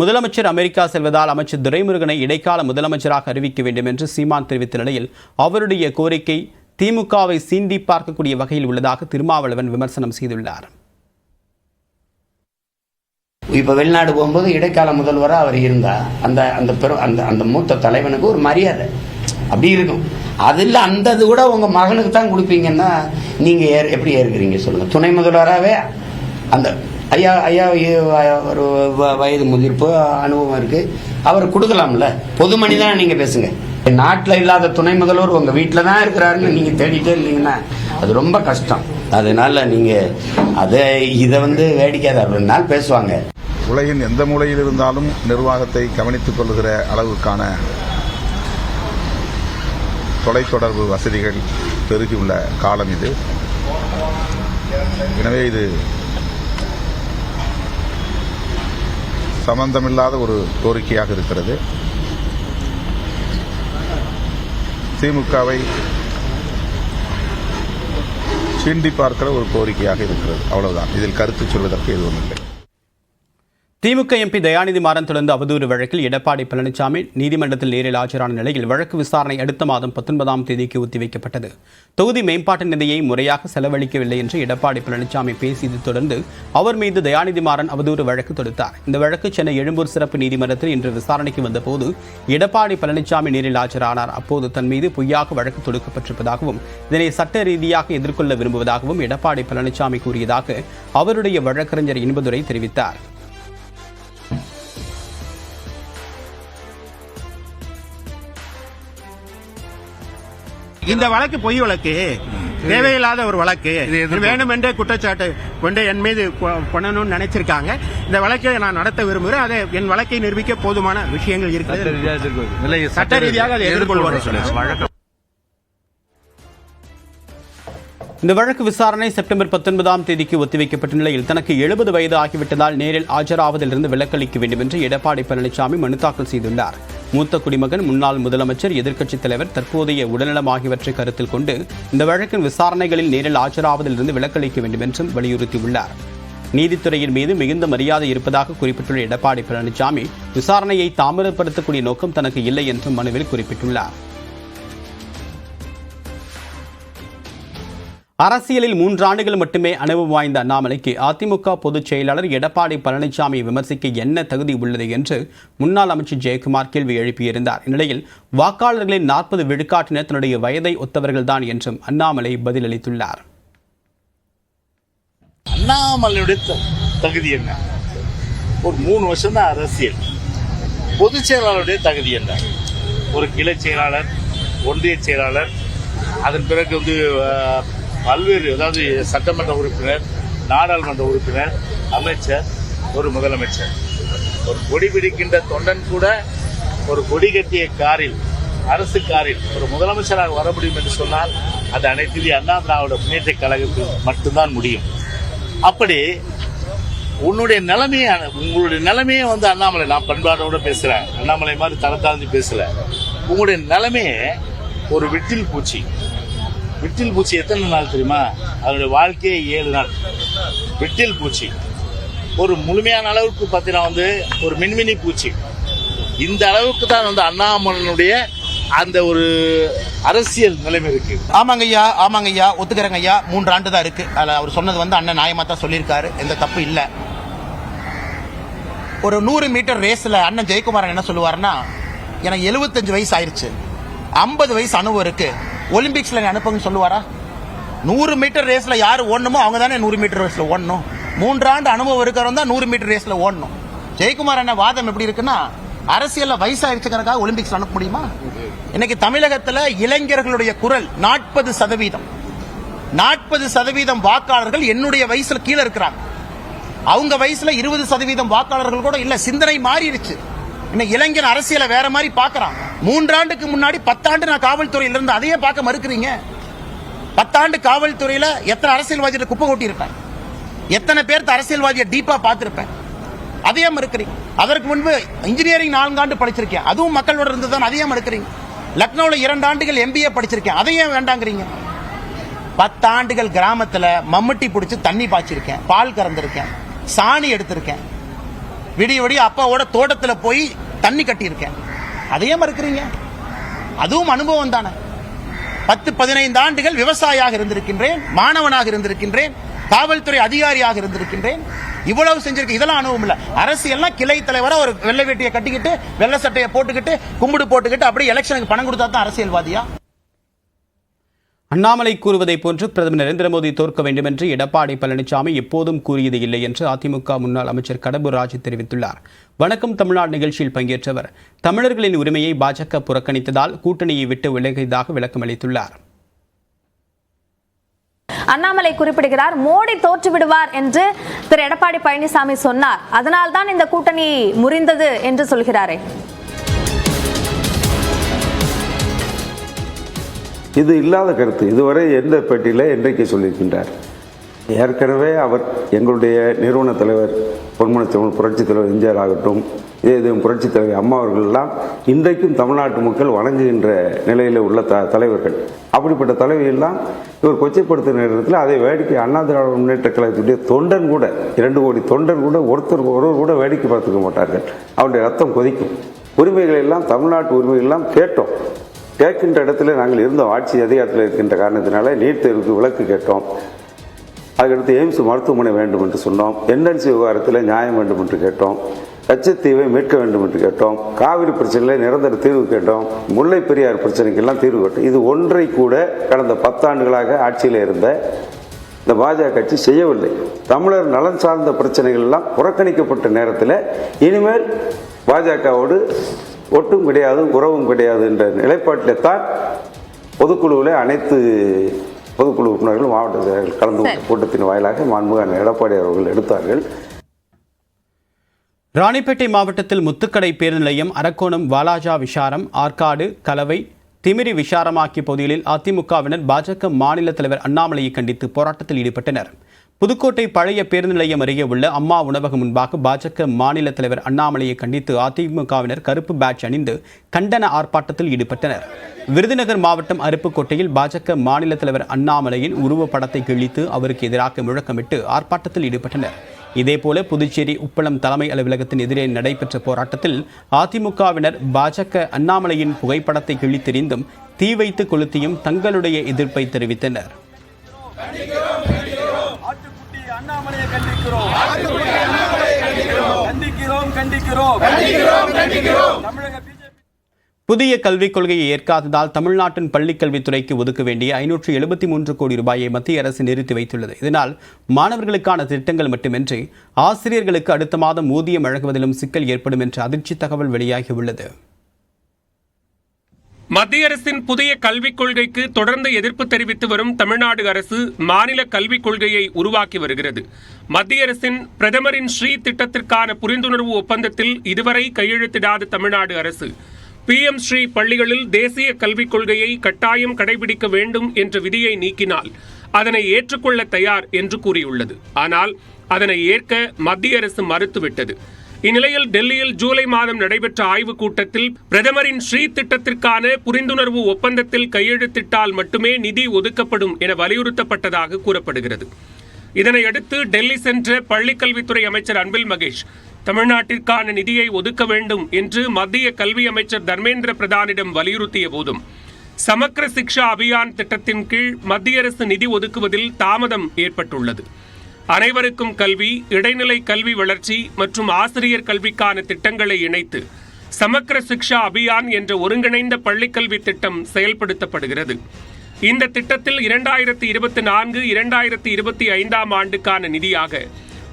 முதலமைச்சர் அமெரிக்கா செல்வதால் அமைச்சர் துரைமுருகனை இடைக்கால முதலமைச்சராக அறிவிக்க வேண்டும் என்று சீமான் தெரிவித்த நிலையில் அவருடைய கோரிக்கை திமுகவை சீண்டி பார்க்கக்கூடிய வகையில் உள்ளதாக திருமாவளவன் விமர்சனம் செய்துள்ளார். இப்போ வெளிநாடு போகும்போது இடைக்கால முதல்வராக அவர் இருந்தா அந்த அந்த பெரு அந்த அந்த மூத்த தலைவனுக்கு ஒரு மரியாதை. அப்படி இருக்கும். அதில் அந்த இது கூட உங்க மகனுக்கு தான் கொடுப்பீங்கன்னா நீங்க ஏ எப்படி ஏற்கிறீங்க சொல்லுங்க. துணை முதல்வராகவே அந்த ஐயா ஐயா ஒரு வ- வயது முதிர்ப்பு அனுபவம் இருக்குது அவர் கொடுக்கலாம்ல. பொது மனிதனாக நீங்கள் பேசுங்க. நாட்டில் இல்லாத துணை முதல்வர் உங்கள் வீட்டில் தான் இருக்கிறாருன்னு நீங்கள் தேடிட்டே இருந்தீங்கன்னா அது ரொம்ப கஷ்டம். அதனால நீங்கள் அதை இதை வந்து வேடிக்கையாக ரெண்டு நாள் பேசுவாங்க. உலகின் எந்த மூலையில் இருந்தாலும் நிர்வாகத்தை கவனித்துக் கொள்கிற அளவுக்கான தொலைத்தொடர்பு வசதிகள் பெருகியுள்ள காலம் இது. எனவே இது சம்பந்தமில்லாத ஒரு கோரிக்கையாக இருக்கிறது. திமுகவை சீண்டி பார்க்கிற ஒரு கோரிக்கையாக இருக்கிறது. அவ்வளவுதான். இதில் கருத்து சொல்வதற்கு எதுவும் இல்லை. திமுக எம்பி தயாநிதி மாறன் தொடர்ந்து அவதூறு வழக்கில் எடப்பாடி பழனிசாமி நீதிமன்றத்தில் நேரில் ஆஜரான நிலையில் வழக்கு விசாரணை அடுத்த மாதம் பத்தொன்பதாம் தேதிக்கு ஒத்திவைக்கப்பட்டது தொகுதி மேம்பாட்டு நிதியை முறையாக செலவழிக்கவில்லை என்று எடப்பாடி பழனிசாமி பேசியது தொடர்ந்து அவர் மீது தயாநிதி மாறன் அவதூறு வழக்கு தொடுத்தார். இந்த வழக்கு சென்னை எழும்பூர் சிறப்பு நீதிமன்றத்தில் இன்று விசாரணைக்கு வந்தபோது எடப்பாடி பழனிசாமி நேரில் ஆஜரானார். அப்போது தன் மீது பொய்யாக வழக்கு தொடுக்கப்பட்டிருப்பதாகவும் இதனை சட்ட ரீதியாக எதிர்கொள்ள விரும்புவதாகவும் எடப்பாடி பழனிசாமி கூறியதாக அவருடைய வழக்கறிஞர் இன்பதுரை தெரிவித்தார். இந்த வழக்கு பொய் வழக்கு. தேவையில்லாத ஒரு வழக்கு. வேணுமென்றே குற்றச்சாட்டு கொண்டு என் மீது பண்ணணும்னு நினைச்சிருக்காங்க. இந்த வழக்கை நான் நடத்த விரும்புகிறேன். அதை என் வழக்கை நிரூபிக்க போதுமான விஷயங்கள் இருக்கிறது சட்ட ரீதியாக அதை எதிர்கொள்வார் இந்த வழக்கு விசாரணை செப்டம்பர் பத்தொன்பதாம் தேதிக்கு ஒத்திவைக்கப்பட்ட நிலையில் தனக்கு எழுபது வயது ஆகிவிட்டதால் நேரில் ஆஜராவதிலிருந்து விலக்களிக்க வேண்டும் என்று எடப்பாடி பழனிசாமி மனு தாக்கல் செய்துள்ளார். மூத்த குடிமகன் முன்னாள் முதலமைச்சர் எதிர்க்கட்சித் தலைவர் தற்போதைய உடல்நலம் ஆகியவற்றை கருத்தில் கொண்டு இந்த வழக்கின் விசாரணைகளில் நேரில் ஆஜராவதிலிருந்து விலக்களிக்க வேண்டும் என்றும் வலியுறுத்தியுள்ளார். நீதித்துறையின் மீது மிகுந்த மரியாதை இருப்பதாக குறிப்பிட்டுள்ள எடப்பாடி பழனிசாமி விசாரணையை தாமதப்படுத்தக்கூடிய நோக்கம் தனக்கு இல்லை என்றும் மனுவில் குறிப்பிட்டுள்ளார். அரசியலில் மூன்றாண்டுகள் மட்டுமே அனுபவம் வாய்ந்த அண்ணாமலைக்கு அதிமுக பொதுச் செயலாளர் எடப்பாடி பழனிசாமியை விமர்சிக்க என்ன தகுதி உள்ளது என்று முன்னாள் அமைச்சர் ஜெயக்குமார் கேள்வி எழுப்பியிருந்தார். இந்நிலையில் வாக்காளர்களின் நாற்பது விழுக்காட்டினர் தன்னுடைய வயதை ஒத்தவர்கள்தான் என்றும் அண்ணாமலை பதிலளித்துள்ளார். அண்ணாமலையுடைய தகுதி என்ன? ஒரு மூணு வருஷம் தான் அரசியல். பொதுச் செயலாளருடைய தகுதி என்ன? ஒரு கிளை செயலாளர் ஒன்றிய செயலாளர் அதன் பிறகு வந்து பல்வேறு அதாவது சட்டமன்ற உறுப்பினர் நாடாளுமன்ற உறுப்பினர் அமைச்சர் ஒரு முதலமைச்சர். ஒரு கொடி பிடிக்கின்ற தொண்டன் கூட ஒரு கொடி கட்டிய காரில் அரசு காரில் ஒரு முதலமைச்சராக வர முடியும் என்று சொன்னால் அது அனைத்து அண்ணா திராவிட முன்னேற்ற கழகத்தில் மட்டும்தான் முடியும். அப்படி உன்னுடைய நிலைமையை உங்களுடைய நிலைமையை வந்து அண்ணாமலை நான் பண்பாடோட பேசுகிறேன் அண்ணாமலை மாதிரி தரத்தாழ்ந்து பேசலை பேசல. உங்களுடைய நிலைமையே ஒரு விட்டில் பூச்சி. விட்டில் பூச்சி எத்தனை நாள் தெரியுமா? அதனுடைய வாழ்க்கையே ஏழு நாள். விட்டில் பூச்சி. ஒரு முழுமையான அளவுக்கு பார்த்தீங்கன்னா வந்து ஒரு மின்மினி பூச்சி. இந்த அளவுக்கு தான் வந்து அண்ணாமலனுடைய அந்த ஒரு அரசியல் நிலைமை இருக்கு. ஆமாங்க ஐயா ஆமாங்க ஐயா ஒத்துக்கிறேங்க ஐயா. மூன்று ஆண்டு தான் இருக்கு. அதில் அவர் சொன்னது வந்து அண்ணன் நியாயமாக தான் சொல்லியிருக்காரு. எந்த தப்பு இல்லை. ஒரு நூறு மீட்டர் ரேஸில் அண்ணன் ஜெயக்குமாரன் என்ன சொல்லுவாருன்னா எனக்கு எழுபத்தஞ்சு வயசு ஆயிடுச்சு ஐம்பது வயசு அனுபவம் இருக்குது ஒலிம்பிக்ஸில் என்னை அனுப்புங்கன்னு சொல்லுவாரா? நூறு மீட்டர் ரேஸில் யார் ஓடணுமோ அவங்க தானே நூறு மீட்டர் ரேஸில் ஓடணும். மூன்றாண்டு அனுபவம் இருக்கிறவங்க தான் நூறு மீட்டர் ரேஸில் ஓடணும். ஜெயக்குமார் அண்ணன் வாதம் எப்படி இருக்குன்னா அரசியலில் வயசாயிருச்சுக்கிறதுக்காக ஒலிம்பிக்ஸ் அனுப்ப முடியுமா? இன்னைக்கு தமிழகத்தில் இளைஞர்களுடைய குரல் நாற்பது சதவீதம். நாற்பது சதவீதம் வாக்காளர்கள் என்னுடைய வயசுல கீழே இருக்கிறாங்க. அவங்க வயசுல இருபது சதவீதம் வாக்காளர்கள் கூட இல்ல சிந்தனை மாறிடுச்சு. இன்னைக்கு இளைஞன் அரசியலை வேற மாதிரி பாக்குறான் மூன்றாண்டுக்கு முன்னாடி பத்தாண்டு நான் காவல்துறையில இருந்து அதையே பார்க்க மறுக்கிறீங்க? பத்தாண்டு காவல்துறையில எத்தனை அரசியல்வாதிகளை குப்பை கொட்டியிருப்பேன்? எத்தனை பேர்த்த அரசியல்வாதியை டீப்பா பார்த்திருப்பேன்? அதையே மறுக்கிறீங்க. அதற்கு முன்பு இன்ஜினியரிங் நான்காண்டு படிச்சிருக்கேன். அதுவும் மக்களோட இருந்து தான் அதையே மறுக்கிறீங்க. லக்னோவில் இரண்டு ஆண்டுகள் எம்பிஏ படிச்சிருக்கேன். அதையும் வேண்டாங்கிறீங்க? பத்தாண்டுகள் கிராமத்தில் மம்முட்டி பிடிச்சி தண்ணி பாய்ச்சிருக்கேன். பால் கறந்துருக்கேன். சாணி எடுத்திருக்கேன். விடிய விடிய அப்பாவோட தோட்டத்தில் போய் தண்ணி கட்டியிருக்கேன். அதையே மறுக்கிறீங்க? அதுவும் அனுபவம் தானே. பத்து பதினைந்து ஆண்டுகள் விவசாயியாக இருந்திருக்கின்றேன் மாணவனாக இருந்திருக்கின்றேன் காவல்துறை அதிகாரியாக இருந்திருக்கின்றேன். இவ்வளவு செஞ்சிருக்கு இதெல்லாம் அனுபவம் இல்லை. அரசியல்னா கிளை தலைவரா ஒரு வெள்ளை வேட்டியை கட்டிக்கிட்டு வெள்ளை சட்டையை போட்டுக்கிட்டு கும்பிடு போட்டுக்கிட்டு அப்படியே எலெக்ஷனுக்கு பணம் கொடுத்தா தான் அரசியல்வாதியா? அண்ணாமலை கூறுவதைப் போன்று பிரதமர் நரேந்திர மோடி தோற்க வேண்டும் என்று எடப்பாடி பழனிசாமி எப்போதும் கூறியது இல்லை என்று அதிமுக முன்னாள் அமைச்சர் கடம்பூர் ராஜு தெரிவித்துள்ளார். வணக்கம் தமிழ்நாடு நிகழ்ச்சியில் பங்கேற்றவர். தமிழர்களின் உரிமையை பாஜக புறக்கணித்ததால் கூட்டணியை விட்டு விலகியதாக விளக்கமளித்துள்ளார் அண்ணாமலை குறிப்பிடுகிறார் மோடி தோற்று விடுவார் என்று திரு எடப்பாடி பழனிசாமி சொன்னார். அதனால்தான் இந்த கூட்டணி முறிந்தது என்று சொல்கிறாரே. இது இல்லாத கருத்து. இதுவரை எந்த பேட்டியில் என்றைக்கு சொல்லியிருக்கின்றார்? ஏற்கனவே அவர் எங்களுடைய நிறுவன தலைவர் பொன்மனச்செவன் புரட்சித் தலைவர் எம்ஜிஆர் ஆகட்டும் இதே இது புரட்சித் தலைவர் அம்மா அவர்கள் எல்லாம் இன்றைக்கும் தமிழ்நாட்டு மக்கள் வணங்குகின்ற நிலையில் உள்ள த தலைவர்கள். அப்படிப்பட்ட தலைவையெல்லாம் இவர் கொச்சைப்படுத்தும் நேரத்தில் அதை வேடிக்கை அண்ணா திராவிட முன்னேற்ற கழகத்துடைய தொண்டன் கூட இரண்டு கோடி தொண்டன் கூட ஒருத்தர் ஒருவர் கூட வேடிக்கை பார்த்துக்க மாட்டார்கள். அவருடைய ரத்தம் கொதிக்கும். உரிமைகள் எல்லாம் தமிழ்நாட்டு உரிமைகள் எல்லாம் கேட்டோம். கேட்கின்ற இடத்துல நாங்கள் இருந்த ஆட்சி அதிகாரத்தில் இருக்கின்ற காரணத்தினால நீட் தேர்வுக்கு விளக்கு கேட்டோம். அதுக்கடுத்து எய்ம்ஸ் மருத்துவமனை வேண்டும் என்று சொன்னோம். என்எல்சி விவகாரத்தில் நியாயம் வேண்டும் என்று கேட்டோம். கச்சத்தீவை மீட்க வேண்டும் என்று கேட்டோம். காவிரி பிரச்சனையில் நிரந்தர தீர்வு கேட்டோம். முல்லை பெரியார் பிரச்சனைக்கெல்லாம் தீர்வு கேட்டோம். இது ஒன்றை கூட கடந்த பத்தாண்டுகளாக ஆட்சியில் இருந்த இந்த பாஜக கட்சி செய்யவில்லை. தமிழர் நலன் சார்ந்த பிரச்சனைகள்லாம் புறக்கணிக்கப்பட்ட நேரத்தில் இனிமேல் பாஜகவோடு ஒட்டும் கிடையாது உறவும் கிடையாது என்ற நிலைப்பாட்டில் தான் பொதுக்குழுவில் அனைத்து பொதுக்குழு உறுப்பினர்கள் மாவட்ட செயலர்கள் கலந்து கொண்ட. கூட்டத்தின் வாயிலாக மாண்புமிகு எடப்பாடி அவர்கள் எடுத்தார்கள் ராணிப்பேட்டை மாவட்டத்தில் முத்துக்கடை பேருந்து நிலையம் அரக்கோணம் வாலாஜா விஷாரம் ஆற்காடு கலவை திமிரி விஷாரமாக்கிய பகுதிகளில் அதிமுகவினர் பாஜக மாநில தலைவர் அண்ணாமலையை கண்டித்து போராட்டத்தில் ஈடுபட்டனர் புதுக்கோட்டை பழைய பேருந்து நிலையம் அருகே உள்ள அம்மா உணவகம் முன்பாக பாஜக மாநில தலைவர் அண்ணாமலையை கண்டித்து அதிமுகவினர் கருப்பு பேட்ச் அணிந்து கண்டன ஆர்ப்பாட்டத்தில் ஈடுபட்டனர். விருதுநகர் மாவட்டம் அருப்புக்கோட்டையில் பாஜக மாநில தலைவர் அண்ணாமலையின் உருவப்படத்தை கிழித்து அவருக்கு எதிராக முழக்கமிட்டு ஆர்ப்பாட்டத்தில் ஈடுபட்டனர். இதேபோல புதுச்சேரி உப்பளம் தலைமை அலுவலகத்தின் எதிரே நடைபெற்ற போராட்டத்தில் அதிமுகவினர் பாஜக அண்ணாமலையின் புகைப்படத்தை கிழித்தெறிந்தும் தீ வைத்து கொளுத்தியும் தங்களுடைய எதிர்ப்பை தெரிவித்தனர். அண்ணாமலையை கண்டிக்கிறோம். கண்டிக்கிறோம் கண்டிக்கிறோம். தமிழக புதிய கல்விக் கொள்கையை ஏற்காததால் தமிழ்நாட்டின் பள்ளிக் கல்வித்துறைக்கு ஒதுக்க வேண்டிய ஐநூற்று எழுபத்தி மூன்று கோடி ரூபாயை மத்திய அரசு நிறுத்தி வைத்துள்ளது. இதனால் மாணவர்களுக்கான திட்டங்கள் மட்டுமின்றி ஆசிரியர்களுக்கு அடுத்த மாதம் ஊதியம் வழங்குவதிலும் சிக்கல் ஏற்படும் என்ற அதிர்ச்சி தகவல் வெளியாகியுள்ளது. மத்திய அரசின் புதிய கல்விக் கொள்கைக்கு தொடர்ந்து எதிர்ப்பு தெரிவித்து வரும் தமிழ்நாடு அரசு மாநில கல்விக் கொள்கையை உருவாக்கி வருகிறது. மத்திய அரசின் பிரதமரின் ஸ்ரீ திட்டத்திற்கான புரிந்துணர்வு ஒப்பந்தத்தில் இதுவரை கையெழுத்திடாத தமிழ்நாடு அரசு பி எம் ஸ்ரீ பள்ளிகளில் தேசிய கல்விக் கொள்கையை கட்டாயம் கடைபிடிக்க வேண்டும் என்ற விதியை நீக்கினால் அதனை ஏற்றுக்கொள்ள தயார் என்று கூறியுள்ளது. ஆனால் அதனை ஏற்க மத்திய அரசு மறுத்துவிட்டது. இந்நிலையில் டெல்லியில் ஜூலை மாதம் நடைபெற்ற ஆய்வுக் கூட்டத்தில் பிரதமரின் ஸ்ரீ திட்டத்திற்கான புரிந்துணர்வு ஒப்பந்தத்தில் கையெழுத்திட்டால் மட்டுமே நிதி ஒதுக்கப்படும் என வலியுறுத்தப்பட்டதாக கூறப்படுகிறது. இதனையடுத்து டெல்லி சென்ற பள்ளிக்கல்வித்துறை அமைச்சர் அன்பில் மகேஷ் தமிழ்நாட்டிற்கான நிதியை ஒதுக்க வேண்டும் என்று மத்திய கல்வி அமைச்சர் தர்மேந்திர பிரதானிடம் வலியுறுத்திய போதும் சமக்கர சிக்ஷா அபியான் திட்டத்தின் கீழ் மத்திய அரசு நிதி ஒதுக்குவதில் தாமதம் ஏற்பட்டுள்ளது. அனைவருக்கும் கல்வி இடைநிலை கல்வி வளர்ச்சி மற்றும் ஆசிரியர் கல்விக்கான திட்டங்களை இணைத்து சமக்கர சிக்ஷா அபியான் என்ற ஒருங்கிணைந்த பள்ளிக்கல்வி திட்டம் செயல்படுத்தப்படுகிறது. இந்த திட்டத்தில் இரண்டாயிரத்தி இருபத்தி நான்கு இரண்டாயிரத்தி இருபத்தி ஐந்தாம் ஆண்டுக்கான நிதியாக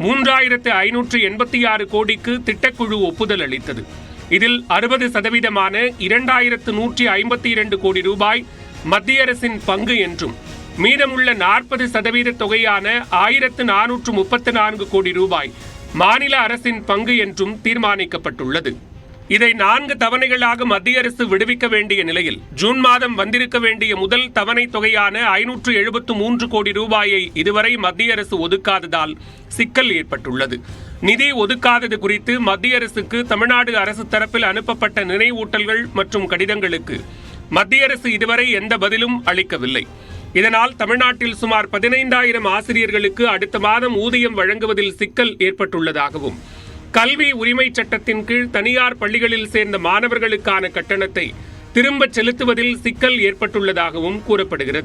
மூன்றாயிரத்து ஐநூற்று எண்பத்தி ஆறு கோடிக்கு திட்டக்குழு ஒப்புதல் அளித்தது. இதில் அறுபது சதவீதமான இரண்டாயிரத்து நூற்றி ஐம்பத்தி இரண்டு கோடி ரூபாய் மத்திய அரசின் பங்கு என்றும் மீதமுள்ள நாற்பது சதவீத தொகையான ஆயிரத்து நானூற்று முப்பத்து நான்கு கோடி ரூபாய் மாநில அரசின் பங்கு என்றும் தீர்மானிக்கப்பட்டுள்ளது. இதை நான்கு தவணைகளாக மத்திய அரசு விடுவிக்க வேண்டிய நிலையில் ஜூன் மாதம் வந்திருக்க வேண்டிய முதல் தவணை தொகையான ஐநூற்று எழுபத்து மூன்று கோடி ரூபாயை இதுவரை மத்திய அரசு ஒதுக்காததால் சிக்கல் ஏற்பட்டுள்ளது. நிதி ஒதுக்காதது குறித்து மத்திய அரசுக்கு தமிழ்நாடு அரசு தரப்பில் அனுப்பப்பட்ட நினைவூட்டல்கள் மற்றும் கடிதங்களுக்கு மத்திய அரசு இதுவரை எந்த பதிலும் அளிக்கவில்லை. இதனால் தமிழ்நாட்டில் சுமார் பதினைந்தாயிரம் ஆசிரியர்களுக்கு அடுத்த மாதம் ஊதியம் வழங்குவதில் சிக்கல் ஏற்பட்டுள்ளதாகவும் கல்வி உரிமை சட்டத்தின் கீழ் தனியார் பள்ளிகளில் சேர்ந்த மாணவர்களுக்கான கட்டணத்தை திரும்பச் செலுத்துவதில் சிக்கல் ஏற்பட்டுள்ளதாகவும் கூறப்படுகிறது.